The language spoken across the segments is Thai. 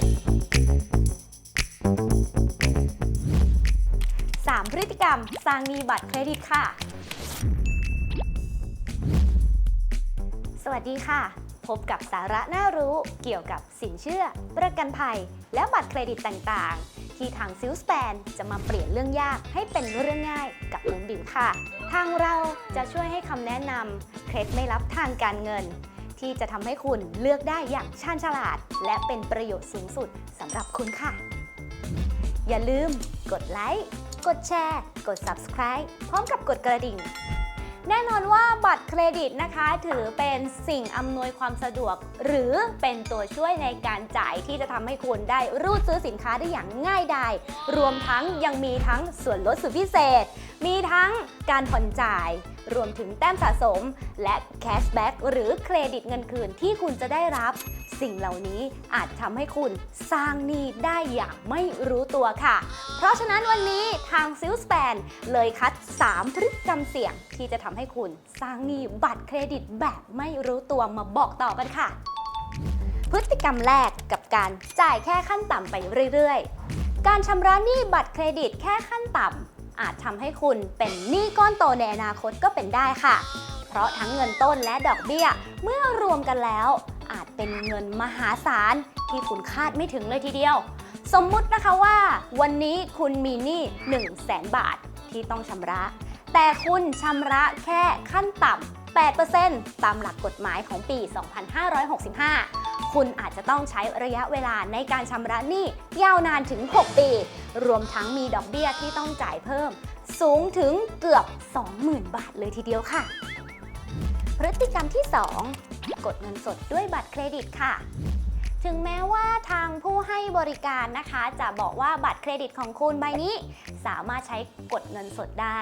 3 พฤติกรรมสร้างหนี้บัตรเครดิตค่ะ สวัสดีค่ะ พบกับสาระน่ารู้เกี่ยวกับสินเชื่อ ประกันภัย และบัตรเครดิตต่างๆ ที่ทางซิลสแปนจะมาเปลี่ยนเรื่องยากให้เป็นเรื่องง่ายกับลุงบิ๋มค่ะ ทางเราจะช่วยให้คำแนะนำเคล็ดไม่ลับทางการเงิน ที่จะทำให้คุณเลือกได้อย่างชาญฉลาด และเป็นประโยชน์สูงสุดสำหรับคุณค่ะ อย่าลืม กดไลค์ กดแชร์ กด subscribe พร้อมกับกดกระดิ่ง แน่นอนว่าบัตรเครดิตนะคะ ถือเป็นสิ่งอำนวยความสะดวก หรือเป็นตัวช่วยในการจ่ายที่จะทำให้คุณได้รูดซื้อสินค้าได้อย่างง่ายดาย รวมทั้งยังมีทั้งส่วนลดสุดพิเศษ มีทั้งการผ่อนจ่ายรวมถึงแต้มสะสม และแคชแบ็กหรือเครดิตเงินคืนที่คุณจะได้รับ สิ่งเหล่านี้อาจทำให้คุณสร้างหนี้ได้อย่างไม่รู้ตัวค่ะ เพราะฉะนั้นวันนี้ทางซิลสแปนเลยคัด 3 พฤติกรรมเสี่ยงที่จะทำให้คุณสร้างหนี้บัตรเครดิตแบบไม่รู้ตัวมาบอกต่อกันค่ะ พฤติกรรมแรกกับการจ่ายแค่ขั้นต่ำไปเรื่อยๆ การชำระหนี้บัตรเครดิตแค่ขั้นต่ำ อาจทำให้คุณเป็นหนี้ก้อนโตในอนาคตก็เป็นได้ค่ะ เพราะทั้งเงินต้นและดอกเบี้ยเมื่อรวมกันแล้ว อาจเป็นเงินมหาศาลที่คุณคาดไม่ถึงเลยทีเดียว สมมุตินะคะว่า วันนี้คุณมีหนี้1 0 0 0 0แสนบาทที่ต้องชำระ แต่คุณชำระแค่ขั้นต่ำ8%ตามหลักกฎหมายของปี 2565 คุณอาจจะต้องใช้ระยะเวลาในการชำระหนี้ยาวนานถึง 6 ปี รวมทั้งมีดอกเบี้ยที่ต้องจ่ายเพิ่ม สูงถึงเกือบ 20,000 บาทเลยทีเดียวค่ะ พฤติกรรมที่ 2 กดเงินสดด้วยบัตรเครดิตค่ะถึงแม้ว่าทางผู้ให้บริการนะคะ จะบอกว่าบัตรเครดิตของคุณใบนี้ สามารถใช้กดเงินสดได้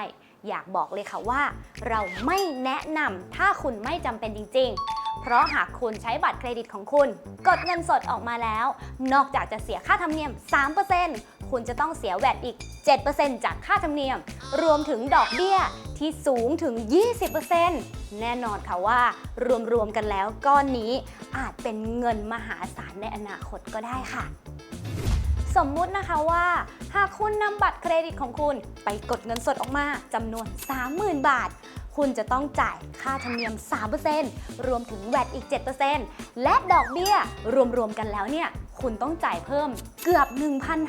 อยากบอกเลยค่ะว่า เราไม่แนะนำถ้าคุณไม่จำเป็นจริง ๆ เพราะหากคุณใช้บัตรเครดิตของคุณ กดเงินสดออกมาแล้ว นอกจากจะเสียค่าธรรมเนียม 3%คุณจะต้องเสียแวดอีก 7%จากค่าธรรมเนียม รวมถึงดอกเบี้ยที่สูงถึง 20%แน่นอนค่ะว่ารวมๆกันแล้วก้อนนี้อาจเป็นเงินมหาศาลในอนาคตก็ได้ค่ะ สมมุตินะคะว่า หากคุณนำบัตรเครดิตของคุณไปกดเงินสดออกมาจำนวน 30,000 บาท คุณจะต้องจ่ายค่าธรรมเนียม 3%รวมถึงแวดอีก 7%และดอกเบี้ยรวมๆกันแล้วเนี่ย คุณต้องจ่ายเพิ่มเกือบ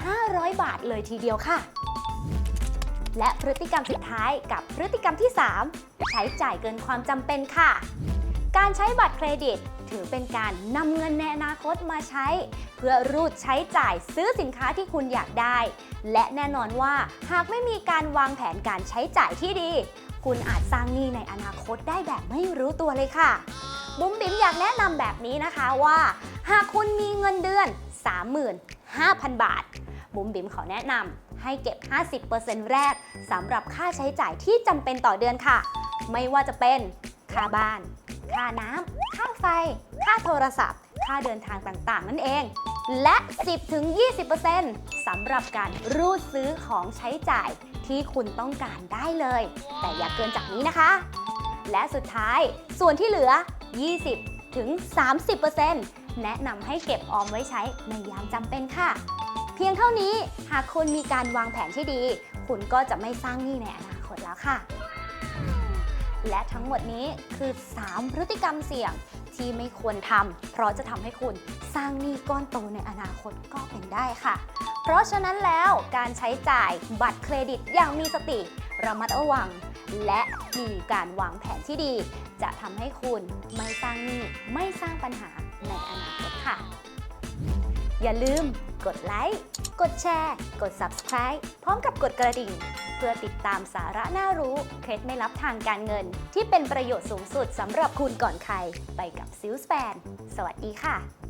1,500 บาทเลยทีเดียวค่ะ และพฤติกรรมสุดท้ายกับพฤติกรรมที่ 3 ใช้จ่ายเกินความจำเป็นค่ะ การใช้บัตรเครดิต ถือเป็นการนำเงินในอนาคตมาใช้ เพื่อรูดใช้จ่ายซื้อสินค้าที่คุณอยากได้ และแน่นอนว่าหากไม่มีการวางแผนการใช้จ่ายที่ดี คุณอาจสร้างหนี้ในอนาคตได้แบบไม่รู้ตัวเลยค่ะ บุ๋มบิ๋มอยากแนะนำแบบนี้นะคะว่า หากคุณมีเงินเดือน 35,000 บาท บุ๋มบิ๋มขอแนะนำให้เก็บ 50%แรกสำหรับค่าใช้จ่ายที่จำเป็นต่อเดือนค่ะ ไม่ว่าจะเป็นค่าบ้าน ค่าน้ำค่าไฟ ค่าโทรศัพท์ ค่าเดินทางต่างๆ นั่นเอง และ 10-20%สำหรับการรูดซื้อของใช้จ่ายที่คุณต้องการได้เลย แต่อย่าเกินจากนี้นะคะ และสุดท้ายส่วนที่เหลือ 20-30%แนะนำให้เก็บออมไว้ใช้ในยามจำเป็นค่ะ เพียงเท่านี้หากคุณมีการวางแผนที่ดี คุณก็จะไม่สร้างหนี้ในอนาคตแล้วค่ะ และทั้งหมดนี้คือ 3 พฤติกรรมเสี่ยงที่ไม่ควรทำเพราะจะทำให้คุณสร้างหนี้ก้อนโตในอนาคตก็เป็นได้ค่ะ เพราะฉะนั้นแล้วการใช้จ่ายบัตรเครดิตอย่างมีสติ ระมัดระวัง และมีการวางแผนที่ดี จะทำให้คุณไม่สร้างหนี้ไม่สร้างปัญหาในอนาคตค่ะ อย่าลืมกดไลค์ กดแชร์ กด Subscribe พร้อมกับกดกระดิ่ง เพื่อติดตามสาระน่ารู้ เคล็ดไม่ลับทางการเงิน ที่เป็นประโยชน์สูงสุดสำหรับคุณก่อนใคร ไปกับซิลสแปนสวัสดีค่ะ